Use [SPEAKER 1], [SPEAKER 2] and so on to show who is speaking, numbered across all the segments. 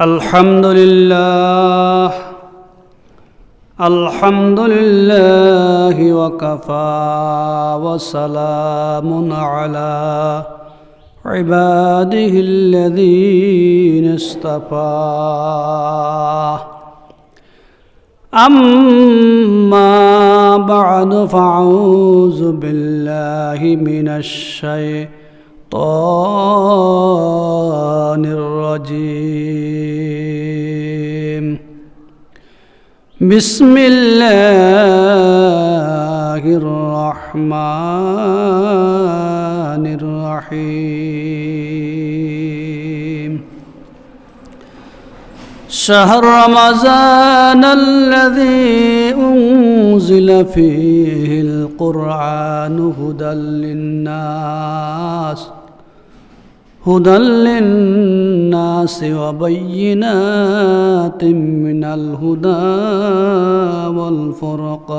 [SPEAKER 1] الحمد لله الحمد لله وكفى وسلام على عباده الذين اصطفى. أما بعد فأعوذ بالله من الشيطان الرجيم. بسم الله الرحمن الرحيم. شهر رمضان الذي أنزل فيه القرآن هدى للناس. هدى للناس وبينات من الهدى والفرقان.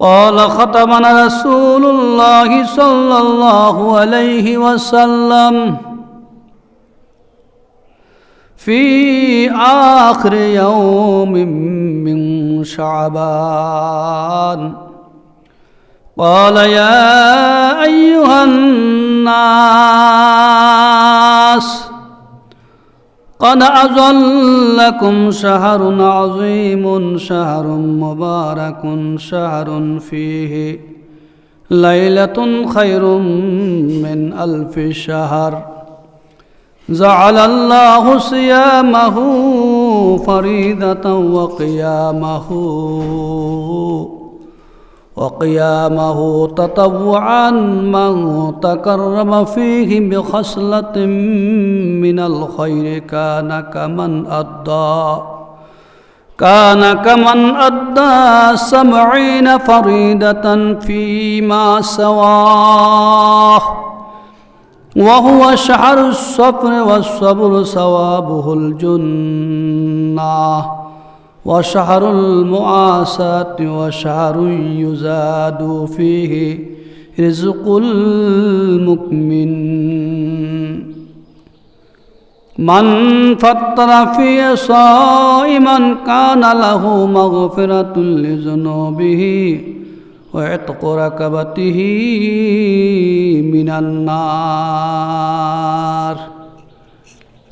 [SPEAKER 1] قال ختمنا رسول الله صلى الله عليه وسلم في آخر يوم من شعبان. قال يا أيها الناس قد أظلكم شهر عظيم شهر مبارك شهر فيه ليلة خير من ألف شهر. جعل الله صيامه فريضة وقيامه. وقيامه تطوعا من تقرب فيه بخصلة من الخير كان كمن أدى. كان كمن أدى سبعين فريدة فيما سواه. وهو شهر الصبر والصبر ثوابه الجنة. وشهر المعاساة وشهر يزاد فيه رزق المؤمن. من فطر في صائما كان له مغفرة لذنوبه وعتق ركبته من النار.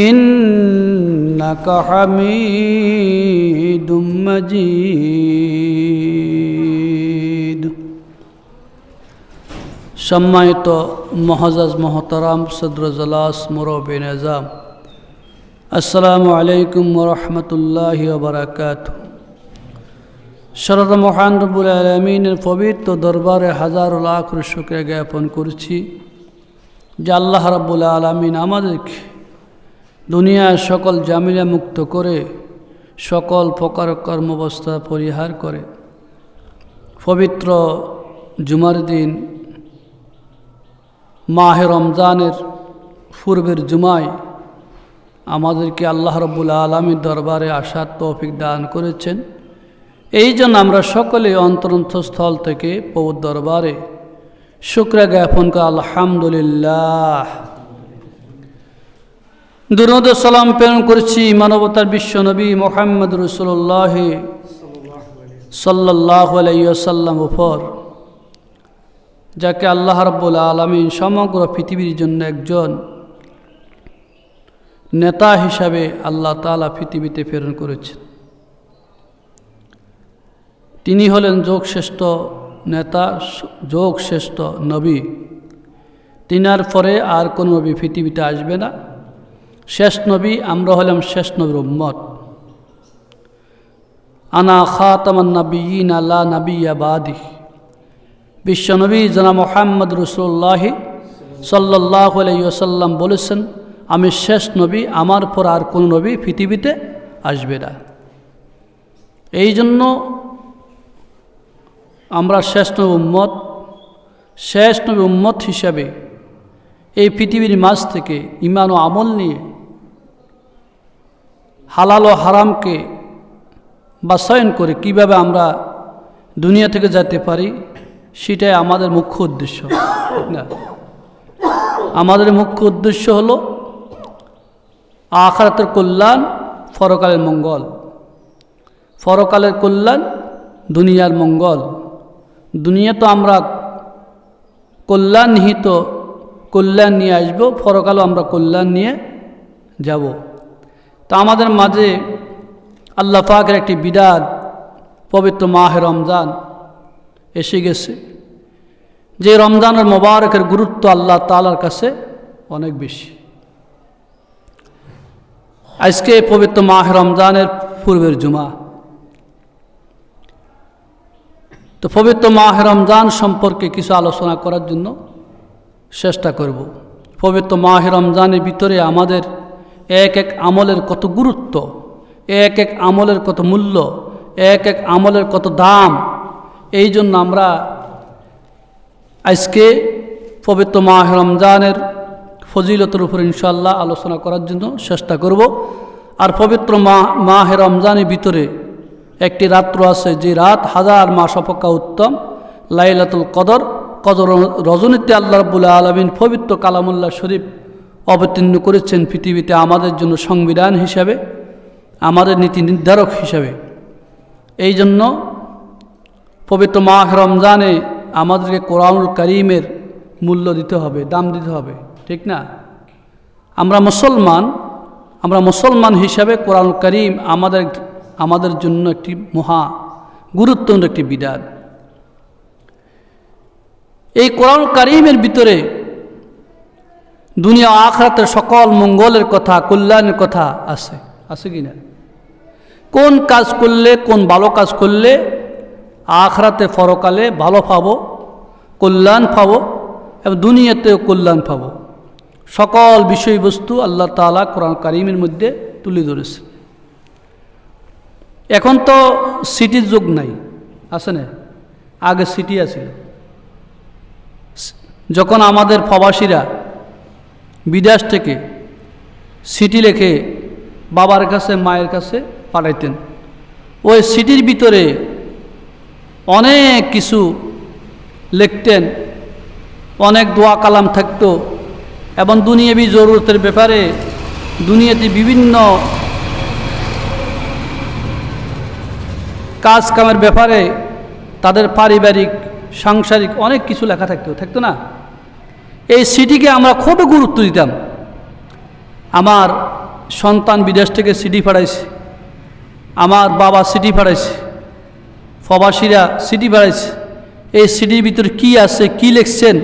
[SPEAKER 1] إنك حميد مجيد সম্মানিত মহাজাজ মহতারাম সদরজলাস মুরবিন এজাম আসসালামু আলাইকুম রহমতুল্লাহ বারাকাত শরদ মহান রবুল আলমিনের পবিত্র দরবারে হাজার লাখ শুক্রিয়া জ্ঞাপন করছি যে আল্লাহ রব্বুল আলমিন আমাদেরকে দুনিয়ার সকল জামিলা মুক্ত করে, সকল প্রকার কর্মবস্থা পরিহার করে। পবিত্র জুমার দিন, মাহে রমজানের পূর্বের জুমায় আমাদেরকে আল্লাহ রব্বুল আলমীর দরবারে আসার তৌফিক দান করেছেন। এই জন্য আমরা সকলে অন্তরস্থল থেকে পৌর দরবারে শুক্র জ্ঞাপন করে, আলহামদুলিল্লাহ। দুরদ সালাম প্রেরণ করছি মানবতার বিশ্ব নবী মোহাম্মদ রসুল্লাহ সাল্লাহ আলাইসাল্লাম উপর, যাকে আল্লাহ রব্বুল আলমিন সমগ্র পৃথিবীর জন্য একজন নেতা হিসাবে আল্লাহ তালা পৃথিবীতে প্রেরণ করেছেন। তিনি হলেন যোগশ্রেষ্ঠ নেতা, যোগশ্রেষ্ঠ নবী। তিনার পরে আর কোনো নবী পৃথিবীতে আসবে না। শেষ নবী, আমরা হলাম শেষ নবীর উম্মত। আনা খাতামান নবীন আল্লাহ নবিয়া বাদি বিশ্বনবী জনা মোহাম্মদ রসুল্লাহ সাল্লাহ আলাইসাল্লাম বলেছেন, আমি শেষ নবী, আমার পর আর কোন নবী পৃথিবীতে আসবে না। এই জন্য আমরা শেষ নবী উম্মত, শেষ নবী উম্মত হিসাবে এই পৃথিবীর মাঝ থেকে ইমান ও আমল নিয়ে হালাল ও হারামকে বাস্তবায়ন করে কীভাবে আমরা দুনিয়া থেকে যেতে পারি, সেটাই আমাদের মুখ্য উদ্দেশ্য। আমাদের মুখ্য উদ্দেশ্য হলো আখারাতের কল্যাণ ফরকালের মঙ্গল। ফরকালের কল্যাণ, দুনিয়ার মঙ্গল। দুনিয়া তো আমরা কল্যাণ নিহিত কল্যাণ নিয়ে আসব ফরকালও আমরা কল্যাণ নিয়ে যাব। তা আমাদের মাঝে আল্লাহ পাকের একটি বিরাট পবিত্র মাহে রমজান এসে গেছে। যে রমজানের মোবারকের গুরুত্ব আল্লাহ তালার কাছে অনেক বেশি। আজকে পবিত্র মাহে রমজানের পূর্বের জুমা। তো পবিত্র মাহে রমজান সম্পর্কে কিছু আলোচনা করার জন্য চেষ্টা করব। পবিত্র মাহে রমজানের ভিতরে আমাদের এক এক আমলের কত গুরুত্ব, এক এক আমলের কত মূল্য, এক এক আমলের কত দাম। এই জন্য আমরা আজকে পবিত্র মাহ রমজানের ফজিলতের উপর ইনশাল্লাহ আলোচনা করার জন্য চেষ্টা করব। আর পবিত্র মা, মাহে রমজানের ভিতরে একটি রাত্র আছে যে রাত হাজার মাস অপেক্ষা উত্তম, লাইলাতুল কদর কদর রজনীতে আল্লাহ রবুল্লা আলমিন পবিত্র কালামুল্লাহ শরীফ অবতীর্ণ করেছেন পৃথিবীতে আমাদের জন্য সংবিধান হিসাবে, আমাদের নীতি নির্ধারক হিসাবে। এই জন্য পবিত্র মাহ রমজানে আমাদেরকে কোরআনুল করিমের মূল্য দিতে হবে, দাম দিতে হবে, ঠিক না? আমরা মুসলমান আমরা মুসলমান হিসাবে কোরআন করিম আমাদের আমাদের জন্য একটি মহা গুরুত্বপূর্ণ একটি বিধান। এই কোরআন করিমের ভিতরে দুনিয়া আখরাতের সকল মঙ্গলের কথা, কল্যাণের কথা আছে। আছে কি না? কোন কাজ করলে, কোন ভালো কাজ করলে আখরাতে ফরকালে ভালো পাবো, কল্যাণ পাবো এবং দুনিয়াতেও কল্যাণ পাবো? সকল বিষয়বস্তু আল্লাহ তালা কোরআন কারিমের মধ্যে তুলে ধরেছে। এখন তো সিটির যুগ নাই, আছে না? আগে সিটি আছিল। যখন আমাদের প্রবাসীরা বিদেশ থেকে সিটি লেখে বাবার কাছে, মায়ের কাছে পাঠাইতেন। ওই সিটির ভিতরে অনেক কিছু লিখতেন। অনেক দোয়া কালাম থাকতো। এবং দুনিয়াবি জরুরতের ব্যাপারে দুনিয়াতে বিভিন্ন কাজ কামের ব্যাপারে তাদের পারিবারিক, সাংসারিক অনেক কিছু লেখা থাকতো। থাকতো না? এই সিটিকে আমরা খুবই গুরুত্ব দিতাম। আমার সন্তান বিদেশ থেকে সিটি পাঠাইছে। আমার বাবা সিটি ফাড়াইছে প্রবাসীরা সিটি ফাড়াইছে এই সিটির ভিতরে কি আছে, কি লিখছেন,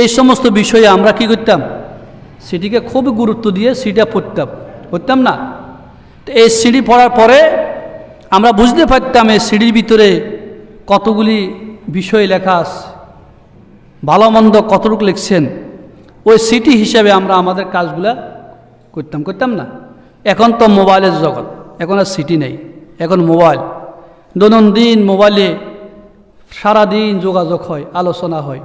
[SPEAKER 1] এই সমস্ত বিষয়ে আমরা কি করতাম? সিটিকে খুব গুরুত্ব দিয়ে সিটা পড়তাম। পড়তাম না? তো এই সিঁড়ি পড়ার পরে আমরা বুঝতে পারতাম এই সিঁড়ির ভিতরে কতগুলি বিষয় লেখা আছে। ভালো মন্দ কতটুকু লিখছেন, ওই সিটি হিসাবে আমরা আমাদের কাজগুলা করতাম করতাম না। এখন তো মোবাইলের জগৎ, এখন আর সিটি নেই, এখন মোবাইল। দৈনন্দিন মোবাইলে সারাদিন যোগাযোগ হয়, আলোচনা হয়।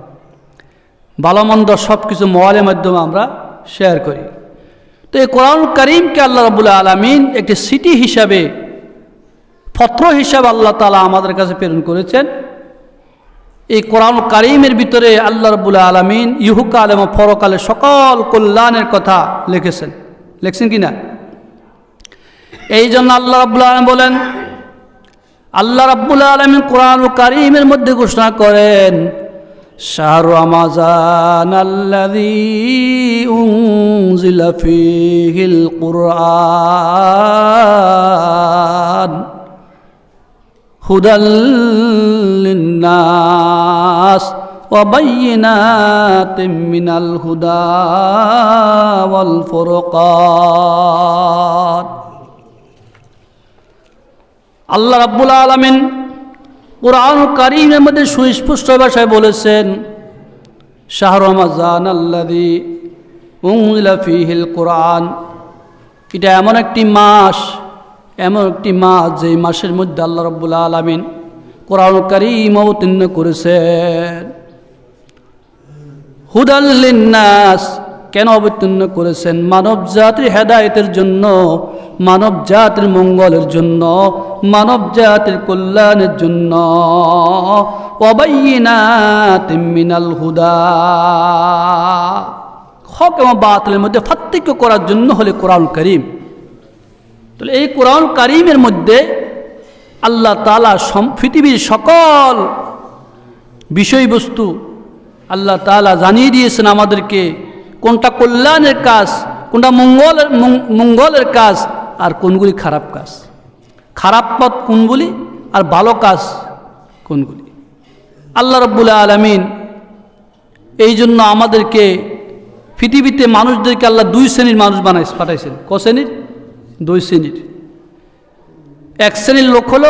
[SPEAKER 1] ভালো মন্দ সব কিছু মোবাইলের মাধ্যমে আমরা শেয়ার করি। তো এই কোরআন করিমকে আল্লাহ রবুল্লা আলমিন একটি সিটি হিসাবে, পত্র হিসাবে আল্লাহ তালা আমাদের কাছে প্রেরণ করেছেন। এই কোরআন কারিমের ভিতরে আল্লাহ রবুল্লা আলমিন ইহুকাল এবং ফরকালে সকল কল্যাণের কথা লিখেছেন। লিখছেন কি না এই জন্য আল্লাহ রাবুল্লা আলম বলেন, আল্লাহ রাব্বুল আলমিন কোরআন কারিমের মধ্যে ঘোষণা করেন, শাহর কুরআন। হুদাল লিন্নাস وبينات من الهدى والفرقان আল্লাহ রাব্বুল আলমিন কোরআন কারিমের মধ্যে সুস্পষ্ট ভাষায় বলেছেন শাহ রমাজান আল্লাদি উংলা ফিহিল কোরআন এটা এমন একটি মাস এমন একটি মাস যে মাসের মধ্যে আল্লাহ রব্বুল আলমিন কোরআন কারিম অবতীর্ণ করেছেন। হুদাল্লিন্নাস কেন অবতীর্ণ করেছেন? মানব জাতির হেদায়তের জন্য, মানব জাতির মঙ্গলের জন্য, মানব জাতির কল্যাণের জন্য। মিনাল হুদা। হক এবং বাতিলের মধ্যে পার্থক্য করার জন্য হলে কোরআন করিম। তাহলে এই কোরআন করিমের মধ্যে আল্লাহ তালা পৃথিবীর সকল বিষয়বস্তু আল্লাহ তালা জানিয়ে দিয়েছেন আমাদেরকে। কোনটা কল্যাণের কাজ, কোনটা মঙ্গলের মঙ্গলের কাজ, আর কোনগুলি খারাপ কাজ। খারাপ পথ কোনগুলি, আর ভালো কাজ কোনগুলি। আল্লাহ রব্বুল আলমিন এই জন্য আমাদেরকে পৃথিবীতে মানুষদেরকে আল্লাহ দুই শ্রেণির মানুষ বানাই পাঠাইছেন। ক শ্রেণির? দুই শ্রেণির। এক শ্রেণির লোক হলো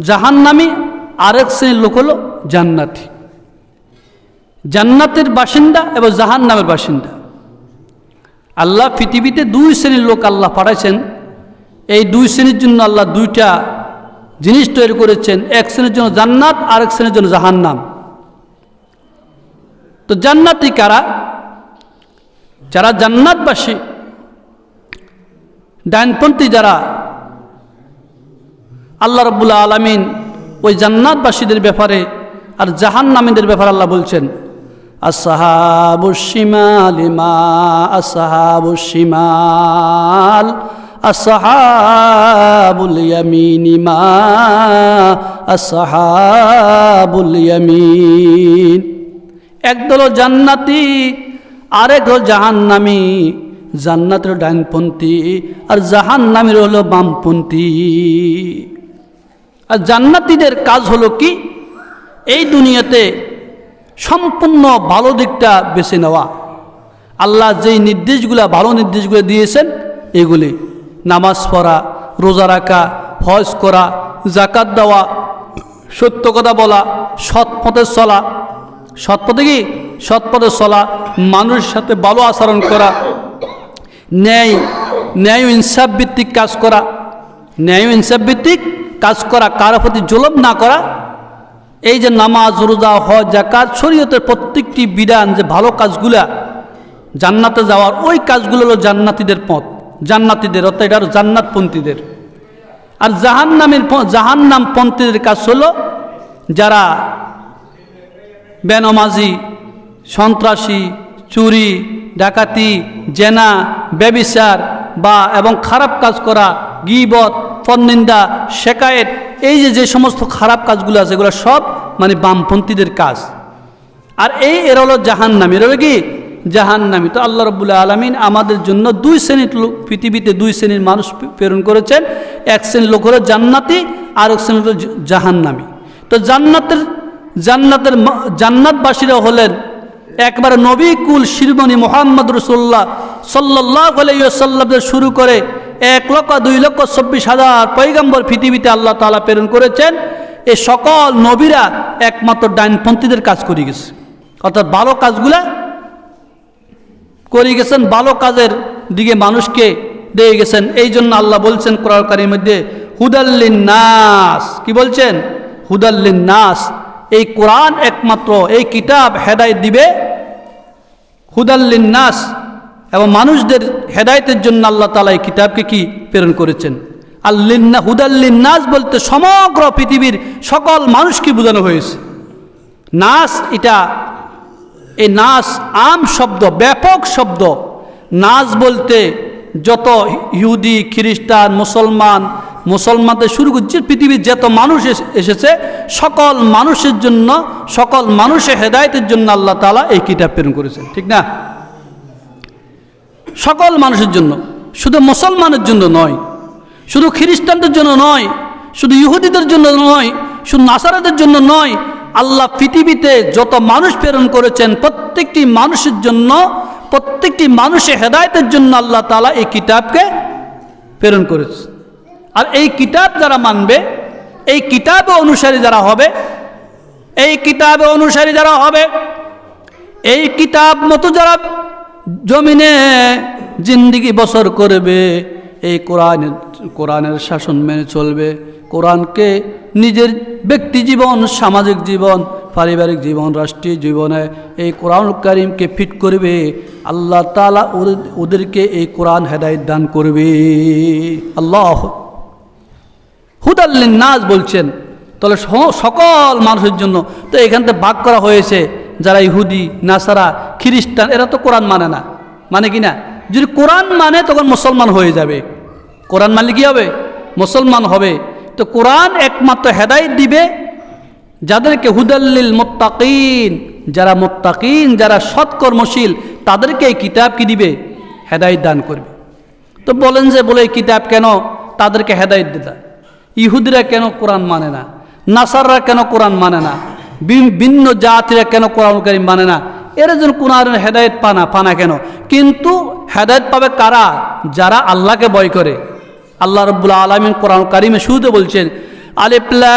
[SPEAKER 1] জাহান্নামী, আরেক শ্রেণির লোক হলো জান্নাতি। জান্নাতের বাসিন্দা এবং জাহান্নামের বাসিন্দা। আল্লাহ পৃথিবীতে দুই শ্রেণির লোক আল্লাহ পাঠাইছেন। এই দুই শ্রেণির জন্য আল্লাহ দুইটা জিনিস তৈরি করেছেন। এক শ্রেণির জন্য জান্নাত, আরেক শ্রেণির জন্য জাহান্নাম। তো জান্নাতি কারা? যারা জান্নাতবাসী ডাইনপন্থী যারা, আল্লাহ রব্বুল্লা আলমিন ওই জান্নাতবাসীদের ব্যাপারে আর জাহান জাহান্নামীদের ব্যাপারে আল্লাহ বলছেন আসহাবু শিমাল মা আসহাবু শিমাল আসহাবুল ইয়ামিন, মা আসহাবুল ইয়ামিন। একদল জান্নাতি, আরেক জাহান্নামী। জান্নাতের ডাইনপন্থী আর জাহান্নামীর হলো বামপন্থী। আর জান্নাতীদের কাজ হলো কি? এই দুনিয়াতে সম্পূর্ণ ভালো দিকটা বেছে নেওয়া। আল্লাহ যেই নির্দেশগুলা, ভালো নির্দেশগুলো দিয়েছেন, এগুলি নামাজ পড়া, রোজা রাখা, হজ করা জাকাত দেওয়া, সত্য কথা বলা, সৎ পথে চলা। সৎ পথে কি? সৎ পথে চলা, মানুষের সাথে ভালো আচরণ করা ন্যায় ন্যায় ইনসাফ ভিত্তিক কাজ করা। ন্যায় ইনসাফ ভিত্তিক কাজ করা, কারও প্রতি জুলম না করা। এই যে নামাজ, রোজা, হজ জাকাত শরীয়তের প্রত্যেকটি বিধান যে ভালো কাজগুলা, জান্নাতে যাওয়ার ওই কাজগুলো হলো জান্নাতীদের পথ। জান্নাতীদের, অর্থাৎ এটা জান্নাতপন্থীদের। আর জাহান্নামের জাহান্নাম পন্থীদের কাজ হলো যারা বেনমাজি, সন্ত্রাসী, চুরি ডাকাতি, জেনা, ব্যবিচার বা এবং খারাপ কাজ করা, গিবত, পরনিন্দা, শেকায়েত, এই যে যে সমস্ত খারাপ কাজগুলো আছে, এগুলো সব মানে বামপন্থীদের কাজ। আর এই, এর হলো জাহান্নামী। হলো কি? জাহান্নামী। তো আল্লাহ রবুল্লা আলমিন আমাদের জন্য দুই শ্রেণির লোক, পৃথিবীতে দুই শ্রেণির মানুষ প্রেরণ করেছেন। এক শ্রেণির লোক হলো জান্নাতি, আর এক শ্রেণির হলো জাহান্নামী। তো জান্নাতের জান্নাতের জান্নাতবাসীরা হলেন একবারে নবী কুল শিরমণি মোহাম্মদ রসুল্লাহ সাল্লাহ শুরু করে এক লক্ষ, দুই লক্ষ, চব্বিশ হাজার পৈগম্বর পৃথিবীতে আল্লাহ তালা প্রেরণ করেছেন। এই সকল নবীরা একমাত্র ডাইনপন্থীদের কাজ করে গেছে। অর্থাৎ ভালো কাজগুলা করে গেছেন, ভালো কাজের দিকে মানুষকে দিয়ে গেছেন। এই জন্য আল্লাহ বলছেন কোরআনকারীর মধ্যে হুদাল্লিন নাস কি বলছেন? হুদাল্লিন নাস এই কোরআন একমাত্র, এই কিতাব হেদায় দিবে হুদাল্লিন নাস এবং মানুষদের হেদায়তের জন্য আল্লাহ তালা এই কিতাবকে কি প্রেরণ করেছেন? আল্লিন্না হুদাল্লিন নাস বলতে সমগ্র পৃথিবীর সকল মানুষকে বোঝানো হয়েছে। নাস এটা, এই নাস আম শব্দ, ব্যাপক শব্দ। নাচ বলতে যত ইহুদি, খ্রিস্টান, মুসলমান মুসলমানদের শুরু করছে, পৃথিবীর যত মানুষ এস- এসেছে, সকল মানুষের জন্য, সকল মানুষের হেদায়তের জন্য আল্লাহ তালা এই কিতাব প্রেরণ করেছেন, ঠিক না? সকল মানুষের জন্য, শুধু মুসলমানের জন্য নয়, শুধু খ্রিস্টানদের জন্য নয়, শুধু ইহুদিদের জন্য নয়, শুধু নাসারাদের জন্য নয়, আল্লাহ পৃথিবীতে যত মানুষ প্রেরণ করেছেন, প্রত্যেকটি মানুষের জন্য, প্রত্যেকটি মানুষের হেদায়তের জন্য আল্লাহ তালা এই কিতাবকে প্রেরণ করেছে আর এই কিতাব যারা মানবে, এই কিতাবে অনুসারী যারা হবে, এই কিতাবে অনুসারী যারা হবে, এই কিতাব মতো যারা জমিনে জিন্দিগি বছর করবে, এই কোরআন কোরআনের শাসন মেনে চলবে, কোরআনকে নিজের ব্যক্তি জীবন, সামাজিক জীবন, পারিবারিক জীবন, রাষ্ট্রীয় জীবনে এই কোরআন করিমকে ফিট করবে, আল্লাহ তালা ওদেরকে এই কোরআন হেদায়ত দান করবে। আল্লাহ হুদাল্লিন নাজ বলছেন, তাহলে সকল মানুষের জন্য তো এখান থেকে ভাগ করা হয়েছে যারা ইহুদি, নাসারা, খ্রিস্টান, এরা তো কোরআন মানে না। মানে কি না? যদি কোরআন মানে তখন মুসলমান হয়ে যাবে। কোরআন মানলে কি হবে? মুসলমান হবে। তো কোরআন একমাত্র হেদায়ত দিবে যাদেরকে হুদাল্লিল মোত্তাকিন, যারা মোত্তাকিন, যারা সৎকর্মশীল, তাদেরকে এই কিতাব কি দিবে? হেদায়ত দান করবে। তো বলেন যে বলে এই কিতাব কেন? তাদেরকে হেদায়ত দিতা ইহুদিরা কেন কোরআন মানে না? নাসাররা কেন কোরআন মানে না? ভিন্ন জাতিরা কেন কোরআন কারিম মানে না? এরা যেন কোরআন হেদায়ত পানা পানা কেন? কিন্তু হেদায়ত পাবে কারা? যারা আল্লাহকে ভয় করে। আল্লাহ রব্বুল আলমিন কোরআন কারিমে শুরুতে বলছেন আলিপ্লাম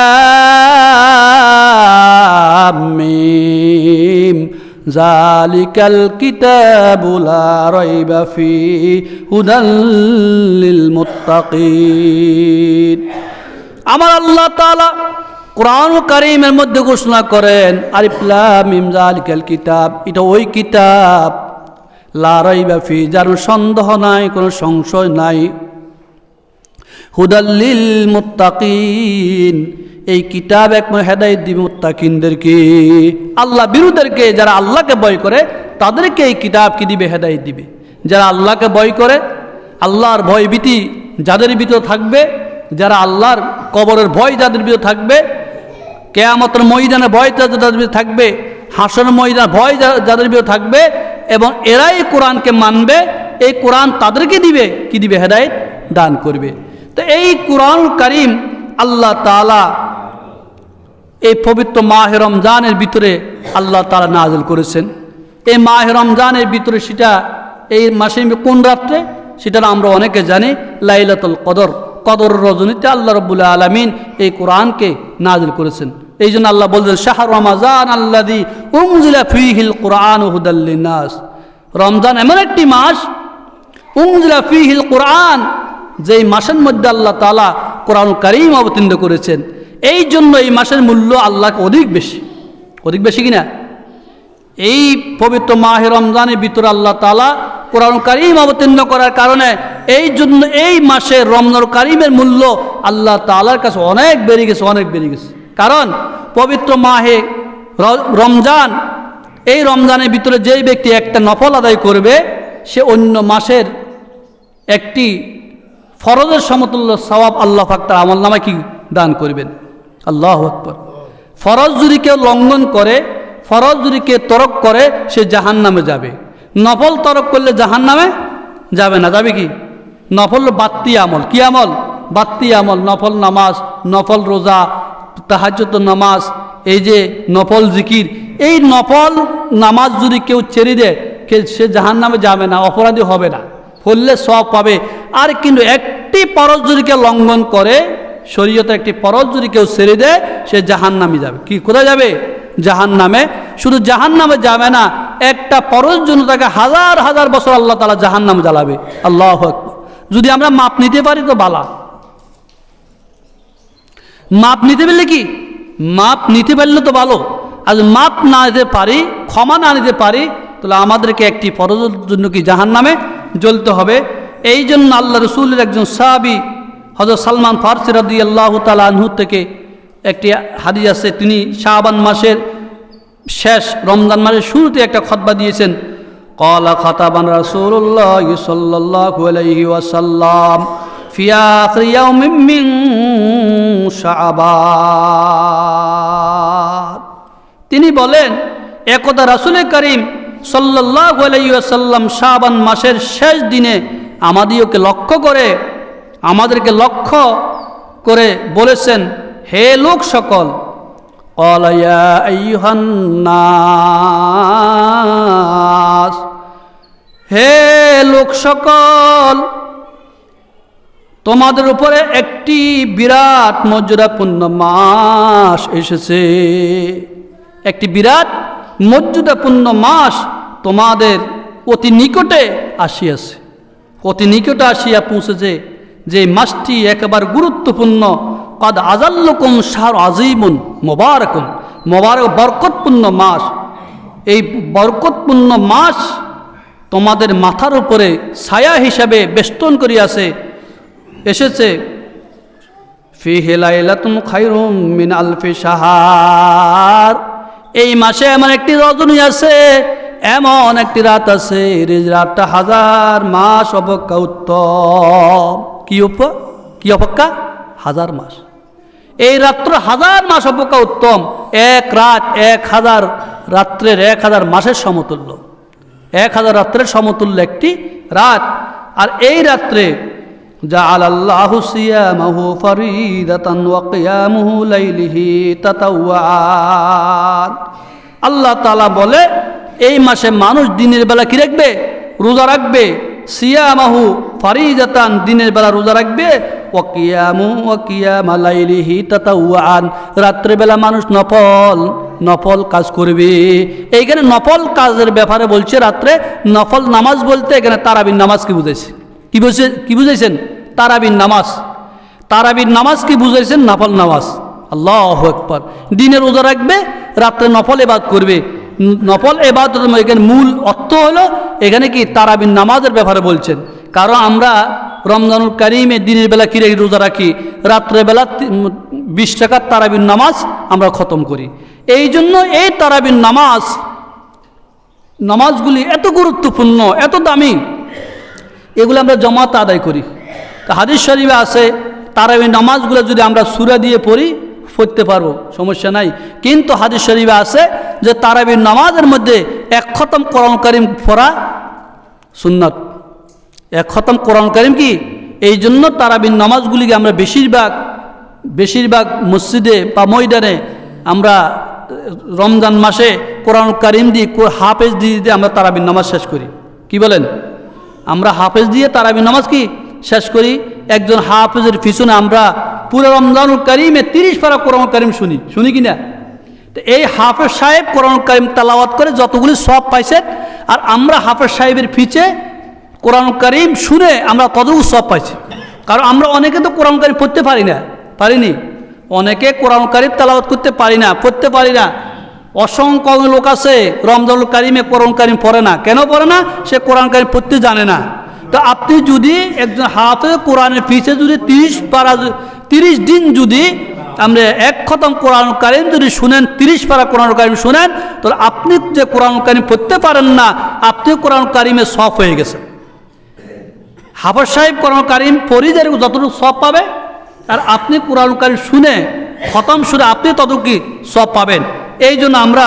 [SPEAKER 1] জালিকাল কিতাবুলা রইবা ফি হুদাল্লিল মুত্তাকিন। আমার আল্লাহ তাআলা কোরআন কারিমের মধ্যে ঘোষণা করেন আলিফলাম জালিকাল কিতাব, এটা ওই কিতাব। লা রইবা ফি, যার সন্দেহ নাই, কোনো সংশয় নাই। হুদাল্লিল মুত্তাকিন, এই কিতাব এক হেদায়ত দিবে মুত্তাকিনদেরকে আল্লাহ বিরুদেরকে যারা আল্লাহকে ভয় করে, তাদেরকে এই কিতাব কি দিবে? হেদায়ত দিবে। যারা আল্লাহকে ভয় করে, আল্লাহর ভয় ভীতি যাদের ভিতর থাকবে যারা আল্লাহর কবরের ভয় যাদের ভিতর থাকবে, কেয়ামতের ময়দানে ভয় যাদের ভিতর থাকবে হাসনের ময়দানে ভয় যাদের ভিতর থাকবে এবং এরাই কোরআনকে মানবে, এই কোরআন তাদেরকে দিবে, কি দিবে? হেদায়ত দান করবে। তো এই কোরআন করিম আল্লাহ তালা এই পবিত্র মাহে রমজানের ভিতরে আল্লাহ তালা নাজল করেছেন। এই মাহে রমজানের ভিতরে সেটা, এই মাসে কোন রাত্রে? সেটা আমরা অনেকে জানি, লাইলাতুল কদর। কদর রজনীতে আল্লাহ রব্বুল্লাহ আলমিন এই কোরআনকে নাজিল করেছেন। এই জন্য আল্লাহ বলছেন, শাহর রমাজান আল্লাদি উমজিলা ফিহিল কোরআন হুদাল্লিনাস রমজান এমন একটি মাস উমজিলা ফিহিল কোরআন, যেই মাসের মধ্যে আল্লাহ তালা কোরআন কারিম অবতীর্ণ করেছেন। এই জন্য এই মাসের মূল্য আল্লাহকে অধিক বেশি। অধিক বেশি কিনা? এই পবিত্র মাহে রমজানের ভিতরে আল্লাহ তালা কোরআন কারিম অবতীর্ণ করার কারণে এই জন্য এই মাসে রমনর কারিমের মূল্য আল্লাহ তালার কাছে অনেক বেড়ে গেছে, অনেক বেড়ে গেছে। কারণ পবিত্র মাহে রমজান, এই রমজানের ভিতরে যেই ব্যক্তি একটা নফল আদায় করবে, সে অন্য মাসের একটি ফরজের সমতুল্য সওয়াব আল্লাহ ফাক্তার আমল নামা কি দান করবেন? আল্লাহ আকবর। ফরজ যদি কেউ লঙ্ঘন করে, ফরজ যদি কেউ তরক করে, সে জাহান নামে যাবে। নফল তরক করলে জাহান নামে যাবে না, যাবে কি? নফল বাত্তি আমল। কি আমল? বাত্তি আমল, নফল নামাজ, নফল রোজা তাহাজ্জত নামাজ, এই যে নফল জিকির। এই নফল নামাজ যদি কেউ ছেড়ে দেয় সে জাহান নামে যাবে না, অপরাধী হবে না ফললে সব পাবে। আর কিন্তু একটি পরজ যদি কেউ লঙ্ঘন করে শরীয়তে একটি পরজ যদি কেউ ছেড়ে দেয়, সে জাহান নামে যাবে। কি, কোথায় যাবে? জাহান নামে শুধু জাহান নামে যাবে না, একটা পরজ জন্য তাকে হাজার হাজার বছর আল্লাহ তালা জাহান নামে জ্বালাবে। আল্লাহ। যদি আমরা মাপ নিতে পারি তো বালা। মাপ নিতে পারলে কি? মাপ নিতে পারলে তো ভালো। আর মাপ না নিতে পারি, ক্ষমা না নিতে পারি, তাহলে আমাদেরকে একটি ফরজের জন্য কি জাহান নামে জ্বলতে হবে। এই জন্য আল্লাহ রসুলের একজন সাহাবি হজরত সালমান ফারসি রদি আল্লাহ তালাহু থেকে একটি হাদিস আছে, তিনি শাহবান মাসের শেষ রমজান মাসের শুরুতে একটা খতবা দিয়েছেন। কলা খতাবান ইয়াউমিন তিনি বলেন, একদা রাসূলে করিম ওয়াসাল্লাম শাবান মাসের শেষ দিনে আমাদিওকে লক্ষ্য করে, আমাদেরকে লক্ষ্য করে বলেছেন হে লোক সকল নাস হে লোক সকল, তোমাদের উপরে একটি বিরাট মর্যাদাপূর্ণ মাস এসেছে। একটি বিরাট মর্যাদাপূর্ণ মাস তোমাদের অতি নিকটে আসিয়াছে। অতি নিকটে আসিয়া পৌঁছেছে যে মাসটি একেবারে গুরুত্বপূর্ণ কদ আজাল্লকুম শাহর আজিমুন মোবারকুন। মোবারক বরকতপূর্ণ মাস। এই বরকতপূর্ণ মাস তোমাদের মাথার উপরে ছায়া হিসাবে বেষ্টন করিয়াছে। এসেছে ফি হেলাইলাতুন খাইরুম মিন আলফি সাহার এই মাসে এমন একটি রজনী আছে, এমন একটি রাত আছে রাতটা হাজার মাস অপেক্ষা উত্তম। কি উপ কি অপেক্ষা? হাজার মাস। এই রাত্র হাজার মাস অপেক্ষা উত্তম। এক রাত, এক হাজার রাত্রের, এক হাজার মাসের সমতুল্য। এক হাজার রাত্রের সমতুল্য একটি রাত। আর এই রাত্রে যা আল্লাহ সিয়ামাহু আল্লাহ বলে, এই মাসে মানুষ দিনের বেলা কি রাখবে? রোজা রাখবে। সিয়ামাহু ফারিদাতান দিনের বেলা রোজা রাখবে। তাতাওয়ান। রাত্রেবেলা মানুষ নফল নফল কাজ করবে। এইখানে নফল কাজের ব্যাপারে বলছে রাত্রে নফল নামাজ বলতে এখানে তারাবিন নামাজ কি বুঝাইছে? কি বুঝে, কি বুঝাইছেন? তারাবিন নামাজ। তারাবির নামাজ কি বুঝাইছেন? নফল নামাজ। আল্লাহ একবার দিনে রোজা রাখবে, রাত্রে নফল এবাদ করবে। নফল এবাদ এখানে মূল অর্থ হলো এখানে কি তারাবিন নামাজের ব্যাপারে বলছেন। কারণ আমরা রমজানুল কারিমে দিনের বেলা কিরে রোজা রাখি? রাত্রেবেলা বিশ টাকার তারাবিন নামাজ আমরা খতম করি। এই জন্য এই তারাবিন নামাজ, নামাজগুলি এত গুরুত্বপূর্ণ, এত দামি, এগুলো আমরা জমাত আদায় করি। তা হাদিস শরীফে আছে তারাবি নামাজগুলো যদি আমরা সুরা দিয়ে পড়ি, পড়তে পারব, সমস্যা নাই। কিন্তু হাদিস শরীফে আছে যে তারাবির নামাজের মধ্যে এক খতম কোরআন করিম পড়া সুন্নাত। এক খতম কোরআন করিম কি? এই জন্য তারাবির নামাজগুলিকে আমরা বেশিরভাগ বেশিরভাগ মসজিদে বা ময়দানে আমরা, রমজান মাসে কোরআন করিম দিয়ে হাফেজ দিয়ে দিয়ে আমরা তারাবির নামাজ শেষ করি। কি বলেন? আমরা হাফেজ দিয়ে তারাবির নামাজ কি শেষ করি? একজন হাফেজের পিছনে আমরা পুরো রমজানুল করিমে তিরিশ পারা কোরআন করিম শুনি। শুনি কি না? তো এই হাফেজ সাহেব কোরআন করিম তালাওয়াত করে যতগুলি সব পাইছে, আর আমরা হাফেজ সাহেবের পিছে কোরআন করিম শুনে আমরা ততটুকু সব পাইছি। কারণ আমরা অনেকে তো কোরআন করিম পড়তে পারি না, পারিনি। অনেকে কোরআন করিম তালাওয়াত করতে পারি না, পড়তে পারি না। অসংখ্য লোক আছে, রমজানুল কারিমে কোরআন কারিম পড়ে না। কেন পড়ে না? সে কোরআন কারিম পড়তে জানে না। তো আপনি যদি একজন হাফে কোরআনের পিছে যদি তিরিশ পারা, তিরিশ দিন যদি আমরা এক খতম কোরআন কারিম যদি শুনেন, তিরিশ পারা কোরআন কারিম শুনেন, তাহলে আপনি যে কোরআন কারিম পড়তে পারেন না আপনি কোরআন কারিমে সফ হয়ে গেছেন। হাফর সাহেব কোরআন কারিম যতটুকু সব পাবে, আর আপনি কোরআন শুনে খতম শুনে আপনি ততটুকু সব পাবেন। এই জন্য আমরা,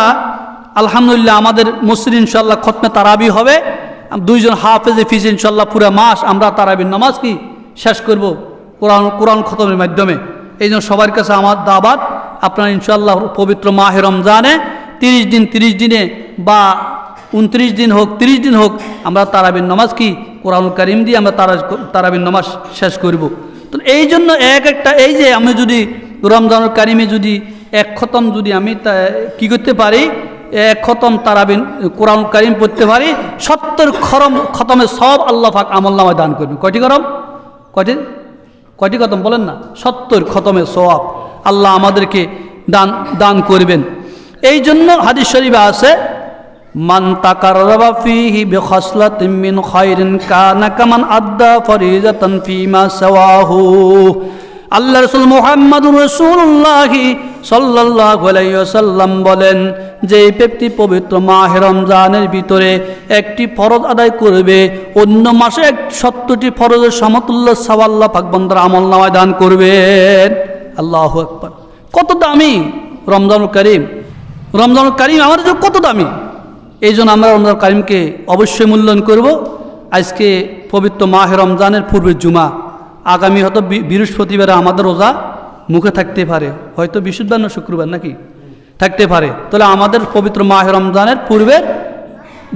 [SPEAKER 1] আলহামদুলিল্লাহ আমাদের মসজিদ ইনশাল্লাহ খতমে তারাবি হবে। দুইজন হাফেজে ফিজ ইনশাল্লাহ পুরো মাস আমরা তারাবির নামাজ কি শেষ করব কোরআন কোরআন খতমের মাধ্যমে। এই জন্য সবার কাছে আমার দাবাত আপনারা ইনশাল্লাহ পবিত্র মাহে রমজানে তিরিশ দিন, তিরিশ দিনে বা উনত্রিশ দিন হোক, তিরিশ দিন হোক আমরা তারাবির নামাজ কি কোরআন করিম দিয়ে আমরা তারা তারাবির নামাজ শেষ করব। তো এই জন্য এক একটা, এই যে আমি যদি রমজানুল কারিমে যদি এক খতম যদি আমি তা- কি করতে পারি? এক খতম তারাবিন কোরআন কারিম পড়তে পারি, সত্তর খরম, খতমে সব আল্লাহ পাক আমল নামায় দান করবেন। কয়টি খরম? কয়টি? কয়টি খতম বলেন না? সত্তর খতমে সব আল্লাহ আমাদেরকে দান দান করবেন। এই জন্য হাদিস শরীফে আছে মান তাকাররাবা ফীহি বিখাসলাতিন মিন খায়রিন কানা কামান আদ্দা ফরিজাতান ফীমা সাওয়াহু। আল্লাহ রাসূল মুহাম্মদুর রাসূলুল্লাহ সাল্লাল্লাহু আলাইহি ওয়াসাল্লাম বলেন যে ব্যক্তি পবিত্র মাহে রমজানের ভিতরে একটি ফরজ আদায় করবে, অন্য মাসে এক সত্তরটি ফরজের সমতুল্য সাওয়াল্লাহ পাক বান্দার আমল নামায় দান করবেন। আল্লাহু আকবার। কত দামি রমজানুল করিম। রমজানুল করিম জন্য কত দামি? এই জন্য আমরা রমজান কারিমকে অবশ্যই মূল্যায়ন করব। আজকে পবিত্র মাহে রমজানের পূর্বের জুমা। আগামী হয়তো বৃহস্পতিবারে আমাদের রোজা মুখে থাকতে পারে। হয়তো বৃহস্পতিবার না শুক্রবার নাকি? থাকতে পারে। তাহলে আমাদের পবিত্র মাহে রমজানের পূর্বের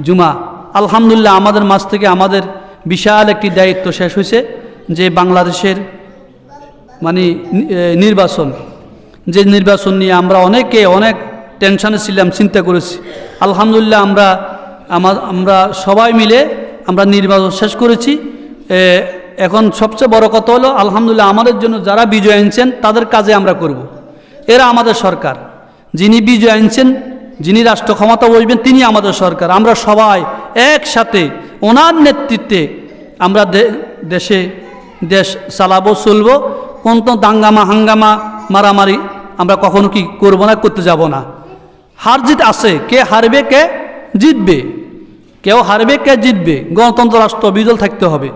[SPEAKER 1] জুমা। আলহামদুলিল্লাহ আমাদের মাছ থেকে আমাদের বিশাল একটি দায়িত্ব শেষ হয়েছে যে বাংলাদেশের মানে নির্বাচন। যে নির্বাচন নিয়ে আমরা অনেকে অনেক টেনশনে ছিলাম, চিন্তা করেছি। আলহামদুলিল্লাহ আমরা আমার আমরা সবাই মিলে আমরা নির্বাচন শেষ করেছি। এখন সবচেয়ে বড় কথা হলো, আলহামদুলিল্লাহ আমাদের জন্য যারা বিজয় আনছেন, তাদের কাজে আমরা করব। এরা আমাদের সরকার। যিনি বিজয় আনছেন, যিনি রাষ্ট্র ক্ষমতা বসবেন, তিনি আমাদের সরকার। আমরা সবাই একসাথে, ওনার নেতৃত্বে আমরা দেশে দেশ চালাবো, চলবো। কোন তো দাঙ্গামা, হাঙ্গামা, মারামারি আমরা কখনো কি করব না, করতে যাব না। হার জিত আছে, কে হারবে, কে জিতবে? কেউ হারবে, কে জিতবে? গণতন্ত্র, রাষ্ট্র বিদল থাকতে হবে।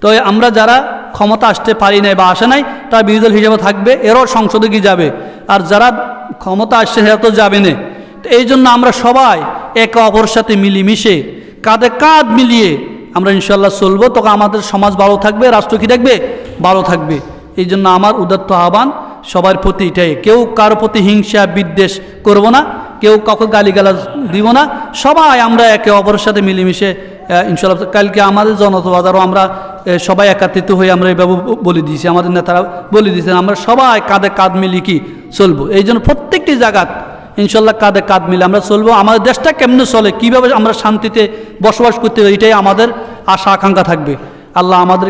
[SPEAKER 1] তো আমরা যারা ক্ষমতা আসতে পারি নাই বা আসে নাই, তারা বিরোধী হিসেবে থাকবে, এরও সংসদে গিয়ে যাবে। আর যারা ক্ষমতা আসছে, সেরা তো যাবে না। তো এই জন্য আমরা সবাই একে অপরের সাথে মিলিমিশে, কাঁধে কাঁধ মিলিয়ে আমরা ইনশাল্লাহ চলবো। তখন আমাদের সমাজ ভালো থাকবে, রাষ্ট্র কী থাকবে ভালো থাকবে। এই জন্য আমার উদাত্ত আহ্বান, সবার প্রতি এটাই। কেউ কারও প্রতি হিংসা, বিদ্বেষ করব না। কেউ কাউকে গালিগালাজ দিব না। সবাই আমরা একে অপরের সাথে মিলেমিশে ইনশাল্লাহ কালকে আমাদের জনতাবাজারও আমরা সবাই একাত্রিত হয়ে আমরা এভাবে বলে দিয়েছি, আমাদের নেতারা বলে দিয়েছেন, আমরা সবাই কাঁধে কাঁধ মিলিয়ে কি চলবো। এই জন্য প্রত্যেকটি জায়গাত ইনশাল্লাহ কাঁধে কাঁধ মিলে আমরা চলবো। আমাদের দেশটা কেমনে চলে, কীভাবে আমরা শান্তিতে বসবাস করতে পারি এটাই আমাদের আশা, আকাঙ্ক্ষা থাকবে। আল্লাহ আমাদেরকে